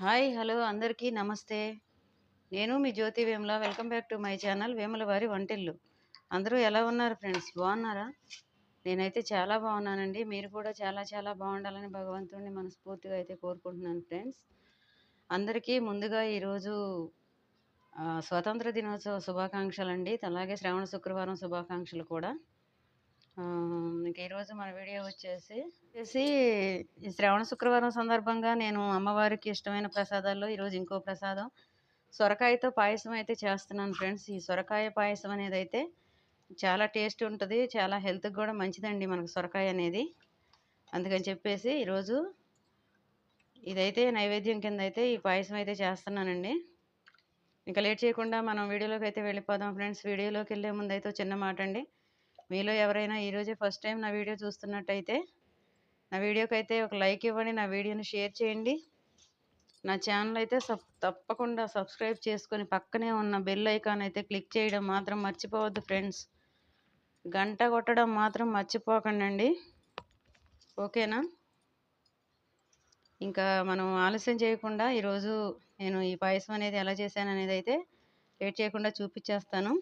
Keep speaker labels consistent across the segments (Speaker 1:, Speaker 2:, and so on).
Speaker 1: Hi hello అందరికీ నమస్తే. నేను మీ Jyothi Vemula. Welcome back to my channel Vemula వారి వంటిల్లు. అందరూ ఎలా ఉన్నారు ఫ్రెండ్స్? బాగున్నారా? నేనైతే చాలా బాగున్నానండి. మీరు కూడా చాలా చాలా బాగుండాలని భగవంతుడిని మనస్ఫూర్తిగా అయితే కోరుకుంటున్నాను ఫ్రెండ్స్. అందరికీ ముందుగా ఈరోజు స్వాతంత్ర స్వతంత్ర దినోత్సవ శుభాకాంక్షలు అండి అలాగే శ్రావణ శుక్రవారం శుభాకాంక్షలు కూడా. ఇంక ఈరోజు మన వీడియో వచ్చేసి వచ్చేసి ఈ శ్రావణ శుక్రవారం సందర్భంగా నేను అమ్మవారికి ఇష్టమైన ప్రసాదాల్లో ఈరోజు ఇంకో ప్రసాదం. సొరకాయతో పాయసం అయితే చేస్తున్నాను ఫ్రెండ్స్. ఈ సొరకాయ పాయసం అనేది అయితే చాలా టేస్ట్ ఉంటుంది చాలా హెల్త్కి కూడా మంచిదండి మనకు సొరకాయ అనేది. అందుకని చెప్పేసి ఈరోజు ఇదైతే నైవేద్యం కింద అయితే ఈ పాయసం అయితే చేస్తున్నానండి. ఇంకా లేట్ చేయకుండా మనం వీడియోలోకి అయితే వెళ్ళిపోదాం ఫ్రెండ్స్. వీడియోలోకి వెళ్ళే ముందు అయితే చిన్న మాట అండి మీలో ఎవరైనా ఈరోజే ఫస్ట్ టైం నా వీడియో చూస్తున్నట్టయితే నా వీడియోకి అయితే ఒక లైక్ ఇవ్వండి నా వీడియోని షేర్ చేయండి. నా ఛానల్ అయితే సబ్ తప్పకుండా సబ్స్క్రైబ్ చేసుకొని పక్కనే ఉన్న బెల్ ఐకాన్ అయితే క్లిక్ చేయడం మాత్రం మర్చిపోవద్దు ఫ్రెండ్స్. గంట కొట్టడం మాత్రం మర్చిపోకండి ఓకేనా? ఇంకా మనం ఆలస్యం చేయకుండా ఈరోజు నేను ఈ పాయసం అనేది ఎలా చేశాను అనేది అయితే లేట్ చేయకుండా చూపించేస్తాను.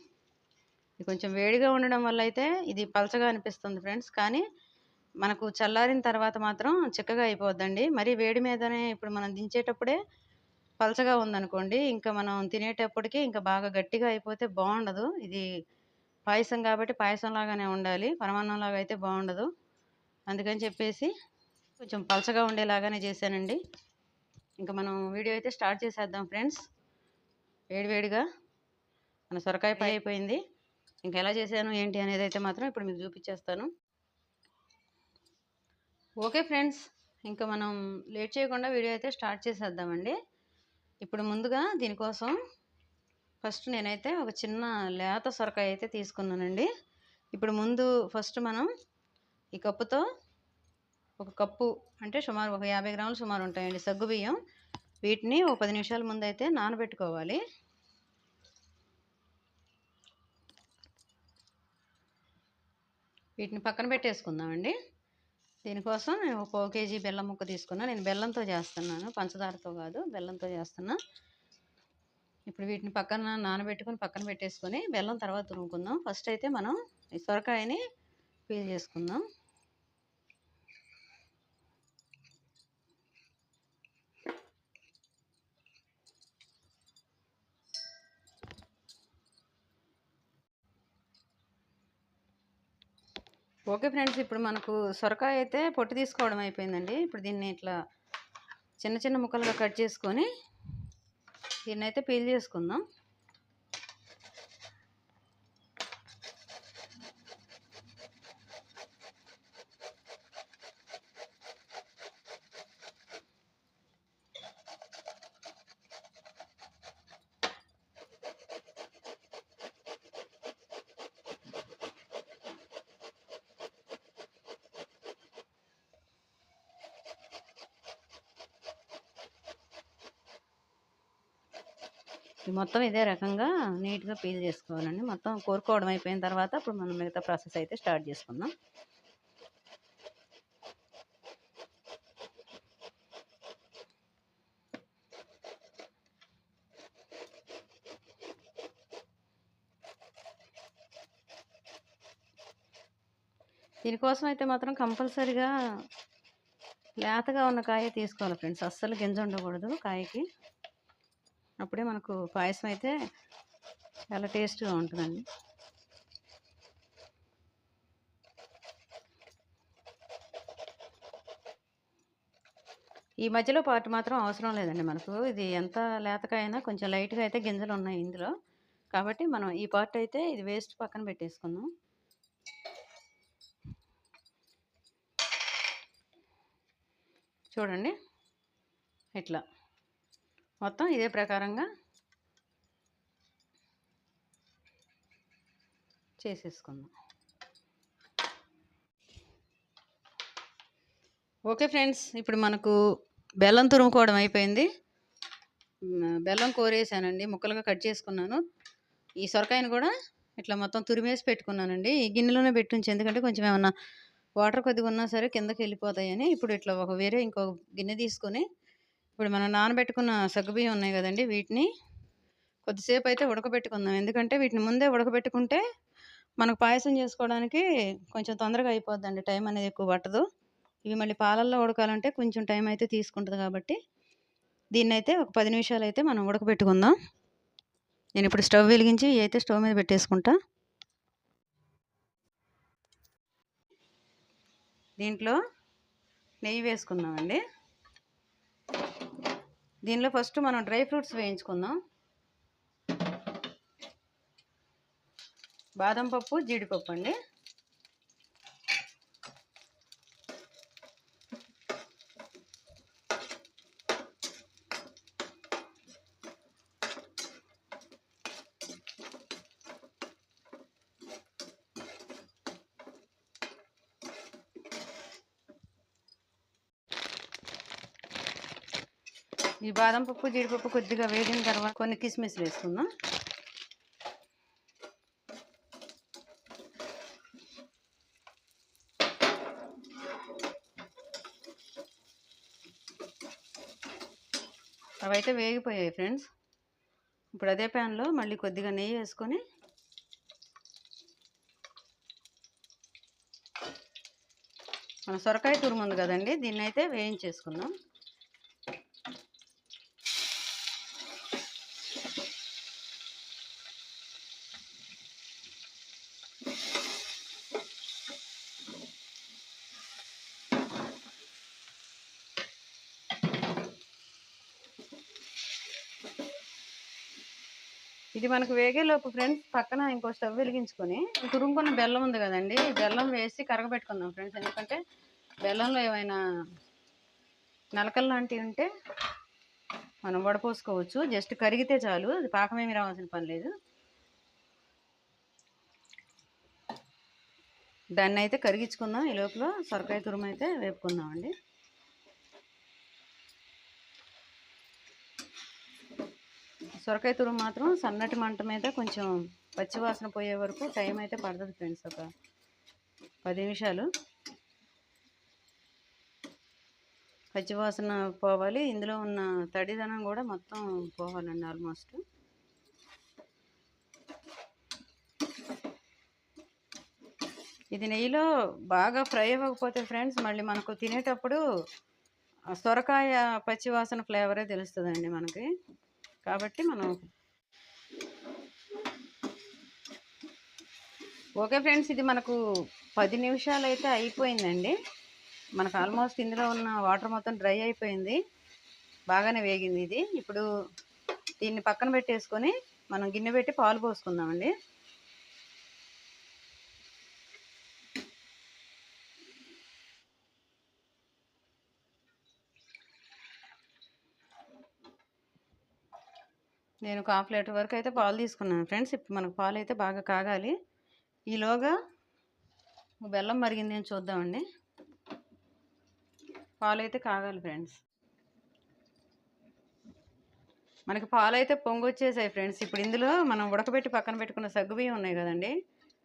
Speaker 1: ఇది కొంచెం వేడిగా ఉండడం వల్ల అయితే ఇది పలచగా అనిపిస్తుంది ఫ్రెండ్స్. కానీ మనకు చల్లారిన తర్వాత మాత్రం చిక్కగా అయిపోద్దండి. మరి వేడి మీదనే ఇప్పుడు మనం దించేటప్పుడే పలచగా ఉందనుకోండి ఇంకా మనం తినేటప్పటికి ఇంకా బాగా గట్టిగా అయిపోతే బాగుండదు. ఇది పాయసం కాబట్టి పాయసం లాగానే ఉండాలి పరమాన్నం లాగా అయితే బాగుండదు. అందుకని చెప్పేసి కొంచెం పలచగా ఉండేలాగానే చేశానండి. ఇంకా మనం వీడియో అయితే స్టార్ట్ చేసేద్దాం ఫ్రెండ్స్. వేడివేడిగా మన సొరకాయ పై అయిపోయింది. ఇంకా ఎలా చేశాను ఏంటి అనేది అయితే మాత్రం ఇప్పుడు మీకు చూపించేస్తాను ఓకే ఫ్రెండ్స్ ఇంకా మనం లేట్ చేయకుండా వీడియో అయితే స్టార్ట్ చేసేద్దామండి. ఇప్పుడు ముందుగా దీనికోసం ఫస్ట్ నేనైతే ఒక చిన్న లేత సొరకాయ అయితే తీసుకున్నానండి. ఇప్పుడు ముందు ఫస్ట్ మనం ఈ కప్పుతో ఒక కప్పు అంటే సుమారు ఒక యాభై గ్రాములు సుమారు ఉంటాయండి సగ్గు బియ్యం వీటిని ఒక పది నిమిషాల ముందు అయితే నానబెట్టుకోవాలి. వీటిని పక్కన పెట్టేసుకుందామండి. దీనికోసం నేను ఒక కేజీ బెల్లం ముక్క తీసుకున్నా. నేను బెల్లంతో చేస్తున్నాను. పంచదారతో కాదు బెల్లంతో చేస్తున్నా. ఇప్పుడు వీటిని పక్కన నానబెట్టుకొని పక్కన పెట్టేసుకొని బెల్లం తర్వాత తురుముకుందాం ఫస్ట్ అయితే మనం ఈ సొరకాయని పీల్ చేసుకుందాం. ఓకే ఫ్రెండ్స్ ఇప్పుడు మనకు సొరకాయ అయితే పొట్టు తీసుకోవడం అయిపోయిందండి. ఇప్పుడు దీన్ని ఇట్లా చిన్న చిన్న ముక్కలుగా కట్ చేసుకొని దీన్ని అయితే పీల్ చేసుకుందాం. మొత్తం ఇదే రకంగా నీట్గా పీల్ చేసుకోవాలండి. మొత్తం కోరుకోవడం అయిపోయిన తర్వాత ఇప్పుడు మనం మిగతా ప్రాసెస్ అయితే స్టార్ట్ చేసుకుందాం. దీనికోసం అయితే మాత్రం కంపల్సరిగా లేతగా ఉన్న కాయ తీసుకోవాలి ఫ్రెండ్స్. అస్సలు గింజ ఉండకూడదు కాయకి. అప్పుడే మనకు పాయసం అయితే చాలా టేస్ట్గా ఉంటుందండి. ఈ మధ్యలో పాటు మాత్రం అవసరం లేదండి మనకు. ఇది ఎంత లేతకైనా కొంచెం లైట్గా అయితే గింజలు ఉన్నాయి ఇందులో. కాబట్టి మనం ఈ పార్ట్ అయితే ఇది వేస్ట్ పక్కన పెట్టేసుకుందాం. చూడండి. ఇట్లా. మొత్తం ఇదే ప్రకారంగా చేసేసుకుందాం. ఓకే ఫ్రెండ్స్ ఇప్పుడు మనకు బెల్లం తురుముకోవడం అయిపోయింది. బెల్లం కోరేసానండి ముక్కలుగా కట్ చేసుకున్నాను. ఈ సొరకాయను కూడా ఇట్లా మొత్తం తురిమేసి పెట్టుకున్నానండి. ఈ గిన్నెలోనే పెట్టుంచి ఎందుకంటే కొంచెం ఏమన్నా వాటర్ కొద్దిగా ఉన్నా సరే కిందకి వెళ్ళిపోతాయని. ఇప్పుడు ఇట్లా ఒక వేరే ఇంకొక గిన్నె తీసుకొని ఇప్పుడు మనం నానబెట్టుకున్న సగ్గుబియ్యం ఉన్నాయి కదండి వీటిని కొద్దిసేపు అయితే ఉడకబెట్టుకుందాం. ఎందుకంటే వీటిని ముందే ఉడకబెట్టుకుంటే మనకు పాయసం చేసుకోవడానికి కొంచెం తొందరగా అయిపోద్దండి. టైం అనేది ఎక్కువ పట్టదు. ఇవి మళ్ళీ పాలల్లో ఉడకాలంటే కొంచెం టైం అయితే తీసుకుంటుంది కాబట్టి దీన్ని అయితే ఒక పది నిమిషాలు అయితే మనం ఉడకబెట్టుకుందాం. నేను ఇప్పుడు స్టవ్ వెలిగించి అయితే స్టవ్ మీద పెట్టేసుకుంటా. దీంట్లో నెయ్యి వేసుకుందామండి. దీనిలో ఫస్ట్ మనం డ్రై ఫ్రూట్స్ వేయించుకుందాం. బాదం పప్పు జీడిపప్పు అండి. ఈ బాదం పప్పు జీడిపప్పు కొద్దిగా వేగిన తర్వాత కొన్ని కిస్మిస్ వేసుకుందాం. అవైతే వేగిపోయాయి ఫ్రెండ్స్. ఇప్పుడు అదే ప్యాన్లో మళ్ళీ కొద్దిగా నెయ్యి వేసుకొని మన సొరకాయ తురుముంది కదండి దీన్ని అయితే వేయించేసుకుందాం. ఇది మనకు వేగేలోపు ఫ్రెండ్స్ పక్కన ఇంకో స్టవ్ వెలిగించుకొని తురుముకున్న బెల్లం ఉంది కదండి బెల్లం వేసి కరగబెట్టుకుందాం ఫ్రెండ్స్. ఎందుకంటే బెల్లంలో ఏమైనా నలకలు లాంటివి ఉంటే మనం వడపోసుకోవచ్చు. జస్ట్ కరిగితే చాలు అది పాకమేమి రావాల్సిన పని లేదు. దాన్ని అయితే కరిగించుకుందాం. ఈ లోపల సొరకాయ తురుము అయితే వేపుకుందామండి. సొరకాయ తురుము మాత్రం సన్నటి మంట మీద కొంచెం పచ్చివాసన పోయే వరకు టైం అయితే పడుతుంది ఫ్రెండ్స్ ఒక పది నిమిషాలు. పచ్చివాసన పోవాలి. ఇందులో ఉన్న తడిదనం కూడా మొత్తం పోవాలండి ఆల్మోస్ట్. ఇది నెయ్యిలో బాగా ఫ్రై అవ్వకపోతే ఫ్రెండ్స్ మళ్ళీ మనకు తినేటప్పుడు సొరకాయ పచ్చివాసన ఫ్లేవరే తెలుస్తుందండి మనకి. కాబట్టి మనం ఓకే ఫ్రెండ్స్ ఇది మనకు పది నిమిషాలు అయితే అయిపోయిందండి. మనకు ఆల్మోస్ట్ ఇందులో ఉన్న వాటర్ మొత్తం డ్రై అయిపోయింది. బాగానే వేగింది ఇది. ఇప్పుడు దీన్ని పక్కన పెట్టేసుకొని మనం గిన్నె పెట్టి పాలు పోసుకుందామండి. నేను ఒక హాఫ్ లీటర్ వరకు అయితే పాలు తీసుకున్నాను ఫ్రెండ్స్. ఇప్పుడు మనకు పాలు అయితే బాగా కాగాలి. ఈలోగా బెల్లం మరిగింది అని చూద్దామండి. పాలు అయితే కాగాలి ఫ్రెండ్స్. మనకి పాలు అయితే పొంగొచ్చేసాయి ఫ్రెండ్స్. ఇప్పుడు ఇందులో మనం ఉడకబెట్టి పక్కన పెట్టుకున్న సగ్గుబియ్యం ఉన్నాయి కదండి.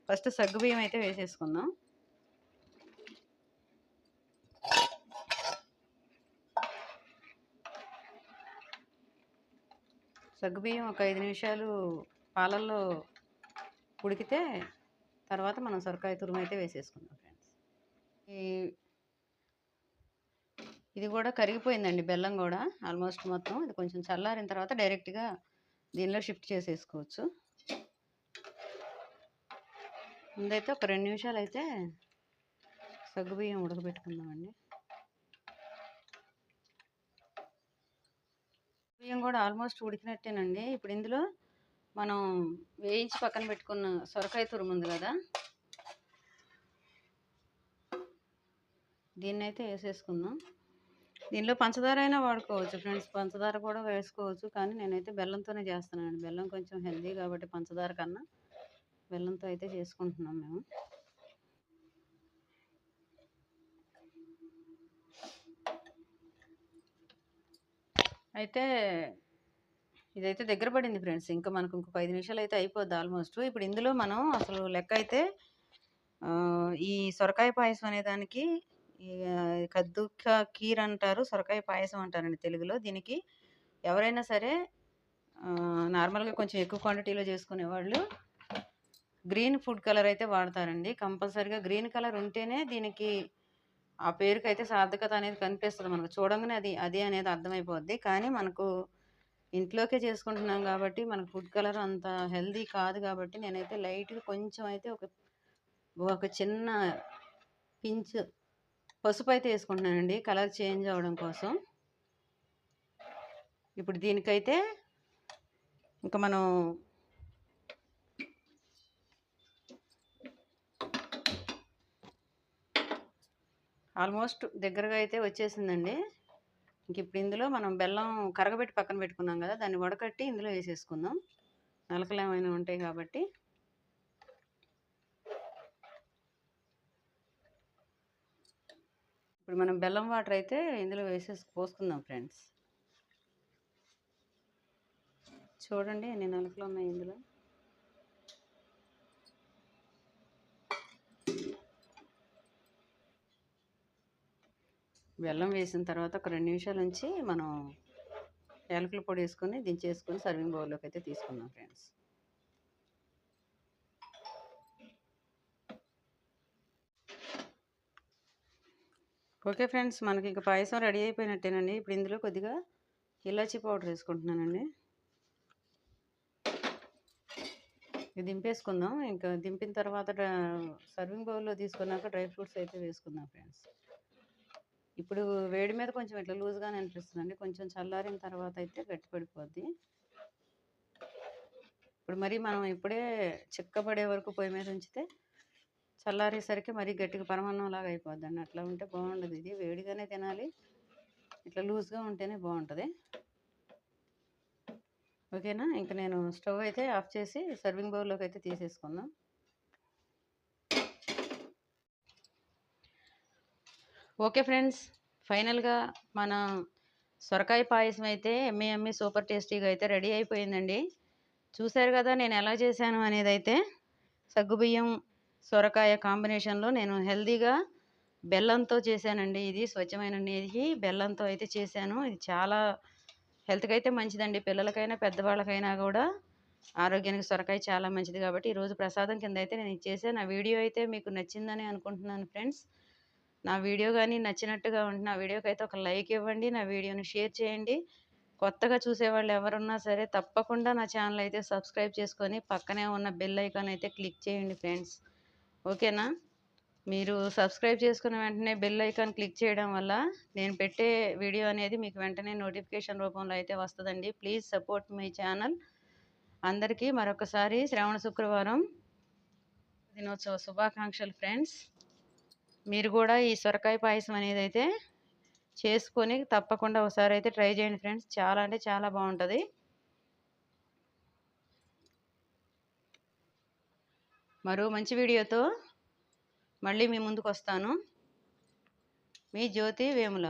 Speaker 1: ఫస్ట్ సగ్గుబియ్యం అయితే వేసేసుకుందాం. సగ్గుబియ్యం ఒక ఐదు నిమిషాలు పాలల్లో ఉడికితే తర్వాత మనం సొరకాయ తురుము అయితే వేసేసుకుందాం ఫ్రెండ్స్. ఈ ఇది కూడా కరిగిపోయిందండి బెల్లం కూడా ఆల్మోస్ట్ మొత్తం. ఇది కొంచెం చల్లారిన తర్వాత డైరెక్ట్గా దీనిలో షిఫ్ట్ చేసేసుకోవచ్చు. ముందైతే ఒక రెండు నిమిషాలు అయితే సగ్గుబియ్యం ఉడకబెట్టుకుందామండి. బియ్యం కూడా ఆల్మోస్ట్ ఉడికినట్టేనండి. ఇప్పుడు ఇందులో మనం వేయించి పక్కన పెట్టుకున్న సొరకాయ తురుముంది కదా దీన్ని అయితే వేసేసుకుందాం. దీనిలో పంచదార అయినా వాడుకోవచ్చు ఫ్రెండ్స్ పంచదార కూడా వేసుకోవచ్చు కానీ నేనైతే బెల్లంతోనే చేస్తున్నానండి. బెల్లం కొంచెం హెల్దీ కాబట్టి పంచదార కన్నా బెల్లంతో అయితే చేసుకుంటున్నాం మేము. అయితే ఇదైతే దగ్గర పడింది ఫ్రెండ్స్ ఇంకా మనకు ఇంకొక ఐదు నిమిషాలు అయితే అయిపోద్ది ఆల్మోస్ట్ ఇప్పుడు ఇందులో మనం అసలు లెక్క అయితే ఈ సొరకాయ పాయసం అనే దానికి కద్దు కీర్ అంటారు. సొరకాయ పాయసం అంటారండి తెలుగులో. దీనికి ఎవరైనా సరే నార్మల్‌గా కొంచెం ఎక్కువ క్వాంటిటీలో చేసుకునేవాళ్ళు గ్రీన్ ఫుడ్ కలర్ అయితే వాడతారండి. కంపల్సరీగా గ్రీన్ కలర్ ఉంటేనే దీనికి ఆ పేరుకైతే సార్థకత అనేది కనిపిస్తుంది మనకు. చూడంగానే అది అదే అనేది అర్థమైపోద్ది. కానీ మనకు ఇంట్లోకే చేసుకుంటున్నాం కాబట్టి మనకు ఫుడ్ కలర్ అంత హెల్దీ కాదు కాబట్టి నేనైతే లైట్‌గా కొంచెం అయితే ఒక ఒక చిన్న పించ్ పసుపు అయితే వేసుకుంటున్నానండి కలర్ చేంజ్ అవ్వడం కోసం. ఇప్పుడు దీనికైతే ఇంక మనం ఆల్మోస్ట్ దగ్గరగా అయితే వచ్చేసిందండి. ఇంక ఇప్పుడు ఇందులో మనం బెల్లం కరగబెట్టి పక్కన పెట్టుకున్నాం కదా దాన్ని వడకట్టి ఇందులో వేసేసుకుందాం నలకలు ఏమైనా ఉంటాయి కాబట్టి. ఇప్పుడు మనం బెల్లం వాటర్ అయితే ఇందులో వేసేసి పోసుకుందాం ఫ్రెండ్స్. చూడండి ఎన్ని నలకలున్నాయి ఇందులో. బెల్లం వేసిన తర్వాత ఒక రెండు నిమిషాల నుంచి మనం యాలకుల పొడి వేసుకొని దించేసుకొని సర్వింగ్ బౌల్‌లోకి అయితే తీసుకుందాం ఫ్రెండ్స్. Okay friends. మనకి ఇంకా పాయసం రెడీ అయిపోయినట్టేనండి. ఇప్పుడు ఇందులో కొద్దిగా ఇలాచీ పౌడర్ వేసుకుంటున్నానండి ఇది దింపేసుకుందాం. ఇంకా దింపిన తర్వాత సర్వింగ్ బౌల్‌లో తీసుకున్నాక డ్రై ఫ్రూట్స్ అయితే వేసుకుందాం ఫ్రెండ్స్. ఇప్పుడు వేడి మీద కొంచెం ఇట్లా లూజ్‌గానే అనిపిస్తుందండి. కొంచెం చల్లారిన తర్వాత అయితే గట్టిపడిపోద్ది ఇప్పుడు మరి మనం ఇప్పుడే చిక్కబడే వరకు పొయ్యి మీద ఉంచితే చల్లారేసరికి మరీ గట్టిగా పరమాన్నం లాగా అయిపోద్దండి. అట్లా ఉంటే బాగుండదు ఇది. వేడిగానే తినాలి. ఇట్లా లూజ్‌గా ఉంటేనే బాగుంటుంది ఓకేనా? ఇంక నేను స్టవ్ అయితే ఆఫ్ చేసి సర్వింగ్ బౌల్‌లోకి అయితే తీసేసుకుందాం. Okay friends. ఫైనల్‌గా మన సొరకాయ పాయసం అయితే యమ్మీ సూపర్ టేస్టీగా అయితే రెడీ అయిపోయిందండి. చూసారు కదా నేను ఎలా చేశాను అనేది అయితే సగ్గుబియ్యం, సొరకాయ కాంబినేషన్‌లో నేను హెల్తీగా బెల్లంతో చేశానండి ఇది. స్వచ్ఛమైన నెయ్యి, బెల్లంతో అయితే చేశాను. ఇది చాలా హెల్త్‌కి అయితే మంచిదండి. పిల్లలకైనా, పెద్దవాళ్ళకైనా కూడా ఆరోగ్యానికి సొరకాయ చాలా మంచిది కాబట్టి ఈరోజు ప్రసాదం కింద అయితే నేను ఇది చేశాను. నా వీడియో అయితే మీకు నచ్చిందని అనుకుంటున్నాను ఫ్రెండ్స్. నా వీడియో కానీ నచ్చినట్టుగా ఉంటే నా వీడియోకైతే ఒక లైక్ ఇవ్వండి. నా వీడియోని షేర్ చేయండి. కొత్తగా చూసేవాళ్ళు ఎవరున్నా సరే తప్పకుండా నా ఛానల్ అయితే సబ్స్క్రైబ్ చేసుకొని పక్కనే ఉన్న బెల్ ఐకాన్ అయితే క్లిక్ చేయండి ఫ్రెండ్స్. ఓకేనా? మీరు సబ్స్క్రైబ్ చేసుకున్న వెంటనే బెల్ ఐకాన్ క్లిక్ చేయడం వల్ల నేను పెట్టే వీడియో అనేది మీకు వెంటనే నోటిఫికేషన్ రూపంలో అయితే వస్తుందండి ప్లీజ్ సపోర్ట్ మై ఛానల్. అందరికీ మరొకసారి శ్రావణ శుక్రవారం దినోత్సవ శుభాకాంక్షలు ఫ్రెండ్స్. మీరు కూడా ఈ సొరకాయ పాయసం అనేది అయితే చేసుకొని తప్పకుండా ఒకసారి అయితే ట్రై చేయండి ఫ్రెండ్స్. చాలా అంటే చాలా బాగుంటుంది మరో మంచి వీడియోతో మళ్ళీ మీ ముందుకొస్తాను. మీ జ్యోతి వేముల.